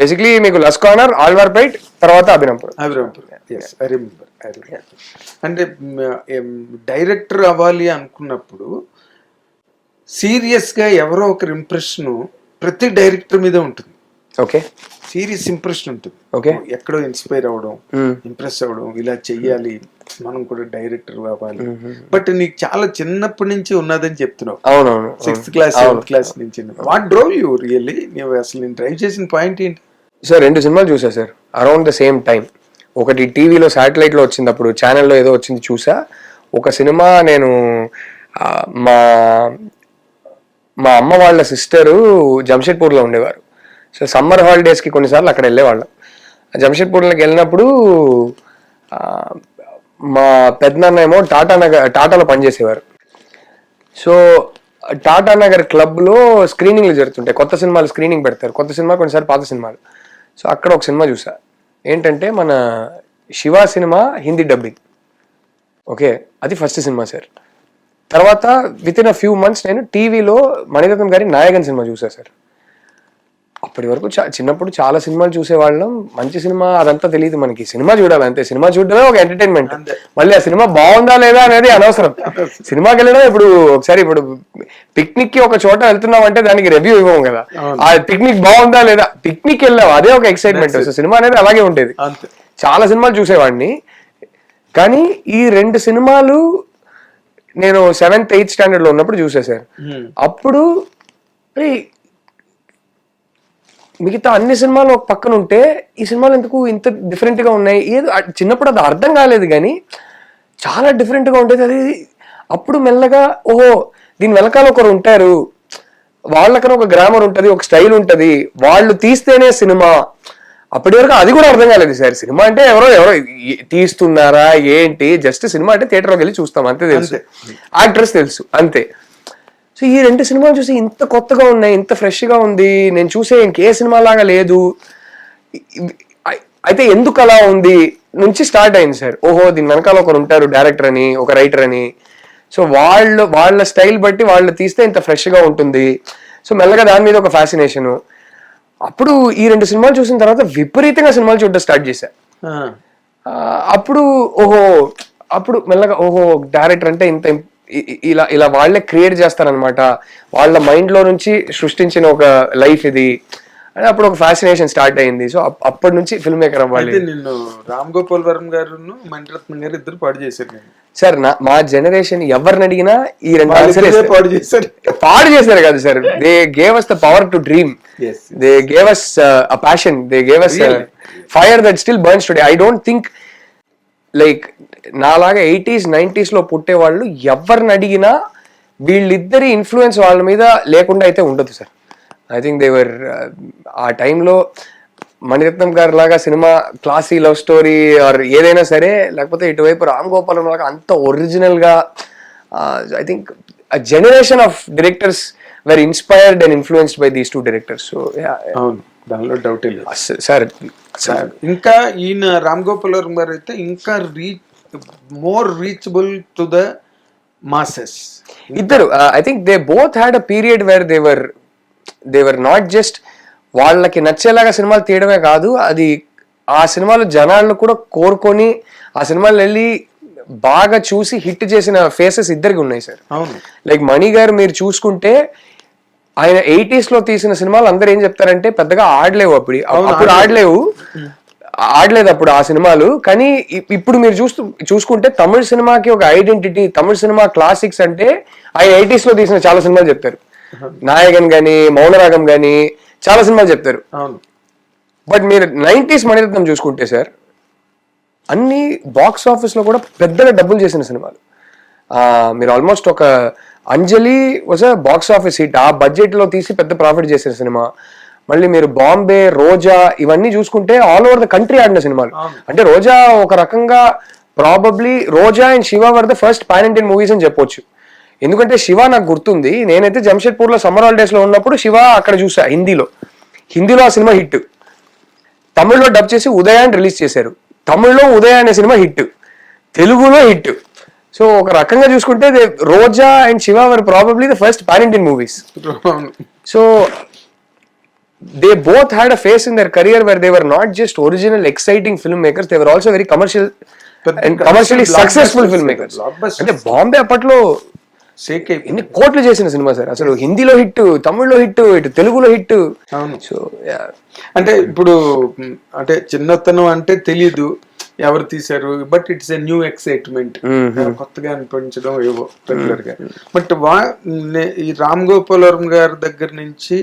Basically మీకు లస్ corner ఆల్వార్పేట్ తర్వాత అభినంపురం remember అంటే డైరెక్టర్ అవ్వాలి అనుకున్నప్పుడు సీరియస్గా ఎవరో ఒకరి ఇంప్రెషన్ ప్రతి డైరెక్టర్ మీద ఉంటుంది. ఓకే సీరియస్ ఇంప్రెషన్ ఉంటుంది. Okay. ఎక్కడో ఇన్స్పైర్ అవ్వడం Hmm. ఇంప్రెస్ అవ్వడం ఇలా చెయ్యాలి మనం కూడా డైరెక్టర్ అవ్వాలి. బట్ నీకు చాలా చిన్నప్పటి నుంచి ఉన్నదని చెప్తున్నావు. అవునవును. సిక్స్త్ క్లాస్ సెవెంత్ క్లాస్ నుంచి. వాట్ డ్రోవ్ యూ రియల్లీ నువ్వు అసలు నేను డ్రైవ్ చేసిన పాయింట్ ఏంటి? సార్ రెండు సినిమాలు చూసా sir around the same time ఒకటి టీవీలో శాటిలైట్లో వచ్చింది అప్పుడు ఛానల్లో ఏదో వచ్చింది చూసా. ఒక సినిమా నేను మా మా అమ్మ వాళ్ళ సిస్టరు జంషెడ్పూర్లో ఉండేవారు. సో సమ్మర్ హాలిడేస్కి కొన్నిసార్లు అక్కడ వెళ్ళేవాళ్ళం. జంషెడ్పూర్లోకి వెళ్ళినప్పుడు మా పెద్దనాన్న ఏమో టాటా నగర్ టాటాలో పనిచేసేవారు. సో టాటా నగర్ క్లబ్లో స్క్రీనింగ్లు జరుగుతుంటాయి. కొత్త సినిమాలు స్క్రీనింగ్ పెడతారు. కొత్త సినిమా కొన్నిసార్లు పాత సినిమాలు. సో అక్కడ ఒక సినిమా చూసా. ఏంటంటే మన Shiva cinema Hindi dubbing. Okay అది ఫస్ట్ సినిమా సార్. తర్వాత with in a few months నేను టీవీలో మణిరత్నం గారి నాయకన్ సినిమా చూసా సార్. అప్పటి వరకు చా- చిన్నప్పుడు చాలా సినిమాలు చూసేవాళ్ళం. మంచి సినిమా అదంతా తెలియదు మనకి. సినిమా చూడాలి అంతే సినిమా చూడడమే ఒక ఎంటర్టైన్మెంట్ మళ్ళీ ఆ సినిమా బాగుందా లేదా అనేది అనవసరం. సినిమాకి వెళ్ళడం ఇప్పుడు ఒకసారి ఇప్పుడు పిక్నిక్కి ఒక చోట వెళ్తున్నాం అంటే దానికి రివ్యూ ఇవ్వం కదా. ఆ పిక్నిక్ బాగుందా లేదా? పిక్నిక్ వెళ్ళాం. అదే ఒక ఎక్సైట్మెంట్ సినిమా అనేది అలాగే ఉండేది. చాలా సినిమాలు చూసేవాడిని. కానీ ఈ రెండు సినిమాలు నేను సెవెంత్ ఎయిత్ స్టాండర్డ్లో ఉన్నప్పుడు చూసా సార్ అప్పుడు మిగతా అన్ని సినిమాలు ఒక పక్కన ఉంటే ఈ సినిమాలు ఎందుకు ఇంత డిఫరెంట్గా ఉన్నాయి? ఏదో చిన్నప్పుడు అది అర్థం కాలేదు కానీ చాలా డిఫరెంట్గా ఉండేది. అది అప్పుడు మెల్లగా ఓహో దీని వెనకాల ఒకరు ఉంటారు. వాళ్ళకన్నా ఒక గ్రామర్ ఉంటది ఒక స్టైల్ ఉంటది. వాళ్ళు తీస్తేనే సినిమా. అప్పటి వరకు అది కూడా అర్థం కాలేదు సార్. సినిమా అంటే ఎవరో ఎవరో తీస్తున్నారా ఏంటి? జస్ట్ సినిమా అంటే థియేటర్లోకి వెళ్ళి చూస్తాం. అంతే తెలుసు. యాక్ట్రెస్ తెలుసు. అంతే. సో ఈ రెండు సినిమాలు చూసి ఇంత కొత్తగా ఉన్నాయి ఇంత ఫ్రెష్గా ఉంది నేను చూసే ఇంకే సినిమా లాగా లేదు. అయితే ఎందుకు అలా ఉంది? నుంచి స్టార్ట్ అయింది సార్. ఓహో దీని వెనకాల ఒకరు ఉంటారు డైరెక్టర్ అని ఒక రైటర్ అని. సో వాళ్ళు వాళ్ళ స్టైల్ బట్టి వాళ్ళు తీస్తే ఇంత ఫ్రెష్గా ఉంటుంది. సో మెల్లగా దాని మీద ఒక ఫ్యాసినేషన్ అప్పుడు ఈ రెండు సినిమాలు చూసిన తర్వాత విపరీతంగా సినిమాలు చూడడం స్టార్ట్ చేశా. అప్పుడు ఓహో అప్పుడు మెల్లగా ఓహో డైరెక్టర్ అంటే ఇంత ఇలా ఇలా వాళ్ళే క్రియేట్ చేస్తారనమాట వాళ్ళ మైండ్లో నుంచి సృష్టించిన ఒక లైఫ్ ఇది. అని అప్పుడు ఒక ఫ్యాసినేషన్ స్టార్ట్ అయింది. సో అప్- అప్పటి నుంచి ఫిల్మ్ మేకర్ అవ్వాలి. నిన్ను రామ్ గోపాల్ వర్మ గారు మణిరత్నం గారు ఇద్దరు పాడు చేశారు సార్ నా మా జనరేషన్ ఎవరిని అడిగినా ఈ రెండు ఆన్సర్ పాడు చేశారు. పాడు చేశారు కదా sir they gave us the power to dream Yes. They gave us a passion they gave us? Fire that still burns today I don't think like నాలాగా ఎయిటీస్ నైంటీస్లో పుట్టే వాళ్ళు ఎవరిని అడిగినా వీళ్ళిద్దరి ఇన్ఫ్లుయెన్స్ వాళ్ళ మీద లేకుండా అయితే ఉండదు సార్. ఐ థింక్ దేవర్ ఆ టైంలో మణిరత్నం గారి లాగా cinema classy love story or ఏదైనా సరే లేకపోతే ఇటువైపు రామ్ గోపాల్ లాగా అంత ఒరిజినల్గా I think generation of directors were inspired and influenced by these two directors so దానిలో డౌటే లేదు. సార్ ఇంకా ఈయన రామ్ గోపాల్ వర్మ గారు అయితే ఇంకా reach more reachable to the masses ఇద్దరు I think they both had a period where they were they were not just వాళ్ళకి నచ్చేలాగా సినిమాలు తీయడమే కాదు అది ఆ సినిమాలు జనాలను కూడా కోరుకొని ఆ సినిమాలు వెళ్ళి బాగా చూసి హిట్ చేసిన ఫేసెస్ ఇద్దరికి ఉన్నాయి సార్. అవును. లైక్ మణి గారు మీరు చూసుకుంటే ఆయన ఎయిటీస్లో తీసిన సినిమాలు అందరూ ఏం చెప్తారంటే పెద్దగా ఆడలేవు అప్పుడు. అప్పుడు ఆడలేవు. ఆడలేదు అప్పుడు ఆ సినిమాలు. కానీ ఇప్పుడు మీరు చూస్తూ చూసుకుంటే తమిళ సినిమాకి ఒక ఐడెంటిటీ తమిళ సినిమా క్లాసిక్స్ అంటే ఆయన ఎయిటీస్లో తీసిన చాలా సినిమాలు చెప్తారు. నాయకన్ గాని మౌనరాగం గాని చాలా సినిమాలు చెప్తారు. బట్ మీరు నైంటీస్ మణిరత్నం చూసుకుంటే సార్ అన్ని బాక్స్ ఆఫీస్లో కూడా పెద్దగా డబ్బులు చేసిన సినిమాలు. ఆ, మీరు ఆల్మోస్ట్ ఒక Anjali was a box office hit ఆ బడ్జెట్లో తీసి పెద్ద ప్రాఫిట్ చేసిన సినిమా. మళ్ళీ మీరు బాంబే రోజా ఇవన్నీ చూసుకుంటే ఆల్ ఓవర్ ద కంట్రీ ఆడిన సినిమాలు. అంటే రోజా ఒక రకంగా probably Roja and Shiva were the first pan Indian movies అని చెప్పొచ్చు. ఎందుకంటే శివ నాకు గుర్తుంది. నేనైతే జంషెడ్పూర్లో సమ్మర్ హాలిడేస్లో ఉన్నప్పుడు శివ అక్కడ చూసా హిందీలో. హిందీలో ఆ సినిమా హిట్. తమిళ్ళో డబ్ చేసి ఉదయాన్ని రిలీజ్ చేశారు. తమిళ్ళో ఉదయ అనే సినిమా హిట్. తెలుగులో హిట్. సో ఒక రకంగా చూసుకుంటే Roja and Shiva were probably the first pan Indian movies so they both had a phase in their career were they were not just original exciting film makers they were also very commercial and commercially successful film makers అంటే బాంబే అప్పట్లో ఎన్ని కోట్లు చేసిన cinema sir? అసలు హిందీలో hit తమిళ్ళో hit ఇటు తెలుగులో hit. అంటే ఇప్పుడు అంటే చిన్నతనం అంటే తెలీదు. ఎవరు తీశారు? But it's a new excitement కొత్తగా అనిపించడం ఏవో రెగ్యులర్గా. బట్ వా ఈ రామ్ గోపాలవరం గారి దగ్గర నుంచి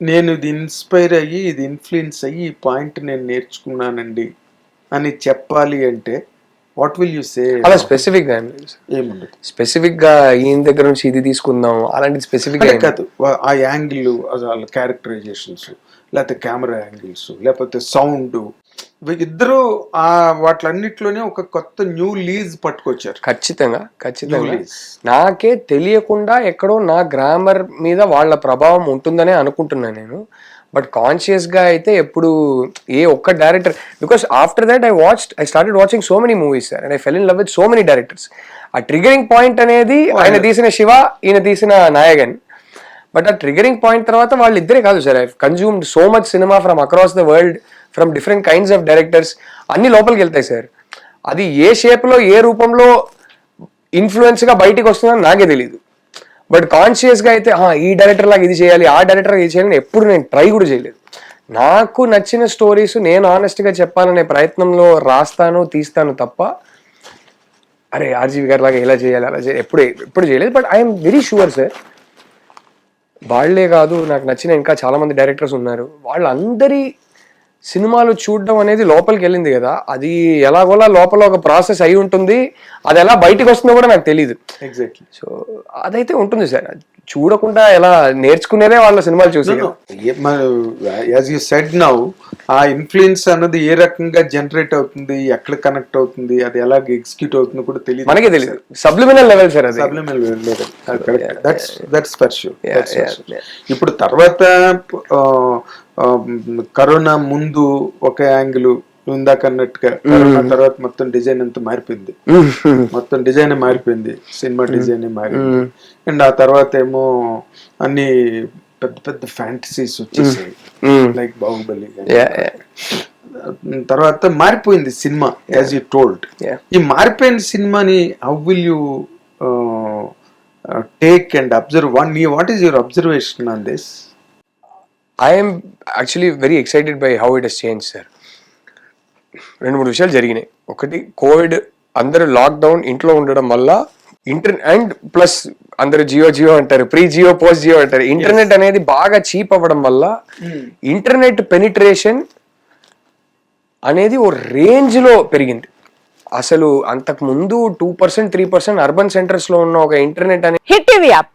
నేను ఇది ఇన్స్పైర్ అయ్యి ఇది ఇన్ఫ్లుయెన్స్ అయ్యి ఈ పాయింట్ నేను నేర్చుకున్నానండి. అని చెప్పాలి అంటే వాట్ విల్ యూ సే అలా స్పెసిఫిక్గా ఏముండదు. స్పెసిఫిక్గా ఈయన దగ్గర నుంచి ఇది తీసుకుందాం అలాంటి స్పెసిఫిక్ కాదు ఆ యాంగిల్ వాళ్ళ క్యారెక్టరైజేషన్స్ లేకపోతే కెమెరా యాంగిల్స్ లేకపోతే సౌండ్ ఇద్దరు ఆ వాటిలన్నిట్లోనే ఒక కొత్త న్యూ లీజ్ పట్టుకొచ్చారు. ఖచ్చితంగా ఖచ్చితంగా. నాకే తెలియకుండా ఎక్కడో నా గ్రామర్ మీద వాళ్ళ ప్రభావం ఉంటుందనే అనుకుంటున్నాను నేను. బట్ కాన్షియస్గా అయితే ఎప్పుడు ఏ ఒక్క director because after that I watch I started watching so many movies sir and I fell in love with so many directors ఆ ట్రిగరింగ్ పాయింట్ అనేది ఆయన తీసిన శివ ఈయన తీసిన నాయగన్. బట్ ఆ ట్రిగరింగ్ పాయింట్ తర్వాత వాళ్ళు ఇద్దరే కాదు sir I consumed so much cinema from across the world from different kinds of directors అన్ని లోపలికి వెళ్తాయి సార్ అది ఏ షేప్లో ఏ రూపంలో ఇన్ఫ్లుయెన్స్గా బయటికి వస్తుందని నాకే తెలియదు బట్ కాన్షియస్గా అయితే ఈ డైరెక్టర్ లాగా ఇది చేయాలి ఆ డైరెక్టర్ ఇది చేయాలని ఎప్పుడు నేను ట్రై కూడా చేయలేదు. నాకు నచ్చిన స్టోరీస్ నేను ఆనెస్ట్గా చెప్పాలనే ప్రయత్నంలో రాస్తాను తీస్తాను తప్ప అరే ఆర్జీవి గారి లాగా ఇలా చేయాలి అలా చేయాలి ఎప్పుడు ఎప్పుడు చేయలేదు. But I'm very sure sir వాళ్ళే కాదు నాకు నచ్చిన ఇంకా చాలా మంది డైరెక్టర్స్ ఉన్నారు. వాళ్ళందరి సినిమాలు చూడడం అనేది లోపలికి వెళ్ళింది కదా. అది ఎలాగోలా లోపల ఒక ప్రాసెస్ అయి ఉంటుంది. అది ఎలా బయటికి వస్తుందో కూడా నాకు తెలియదు ఎగ్జాక్ట్లీ సో అదైతే ఉంటుంది సార్. చూడకుండా ఎలా నేర్చుకునేదే వాళ్ళ సినిమాలు చూసి కదా. As you said now uh influence అన్నది ఏ రకంగా జనరేట్ అవుతుంది ఎక్కడ కనెక్ట్ అవుతుంది అది ఎలా ఎగ్జిక్యూట్ అవుతుందో కూడా తెలియదు మనకే తెలియదు సబ్లిమినల్ లెవెల్ సార్ అది. That's for sure Yeah, yeah, yeah. ఇప్పుడు తర్వాత కరోనా ముందు ఒక యాంగిల్ ఇందాక అన్నట్టుగా కరోనా తర్వాత మొత్తం డిజైన్ అంతా మారిపోయింది. మొత్తం డిజైన్ మారిపోయింది సినిమా డిజైన్ మారింది. అండ్ ఆ తర్వాత ఏమో అన్ని పెద్ద పెద్ద ఫ్యాంటసీస్ వచ్చేసాయి. లైక్ బాహుబలి. తర్వాత మారిపోయింది సినిమా యాజ్ యూ. టోల్డ్. ఈ మారిపోయిన సినిమాని how will you take and observe one what is your observation on this I'm actually very excited by how it has change sir రెండు మూడు విషయాలు జరిగినాయి. ఒకటి కోవిడ్ అందరూ లాక్డౌన్ ఇంట్లో ఉండడం వల్ల ఇంటర్ అండ్ ప్లస్ అందరూ జియో జియో అంటారు ప్రీ జియో పోస్ట్ జియో అంటారు ఇంటర్నెట్ అనేది బాగా చీప్ అవ్వడం వల్ల ఇంటర్నెట్ పెనిట్రేషన్ అనేది ఓ రేంజ్లో పెరిగింది. అసలు అంతకు ముందు two percent three percent urban సెంటర్స్లో ఉన్న ఒక ఇంటర్నెట్ అనేది హిట్ టీవీ యాప్.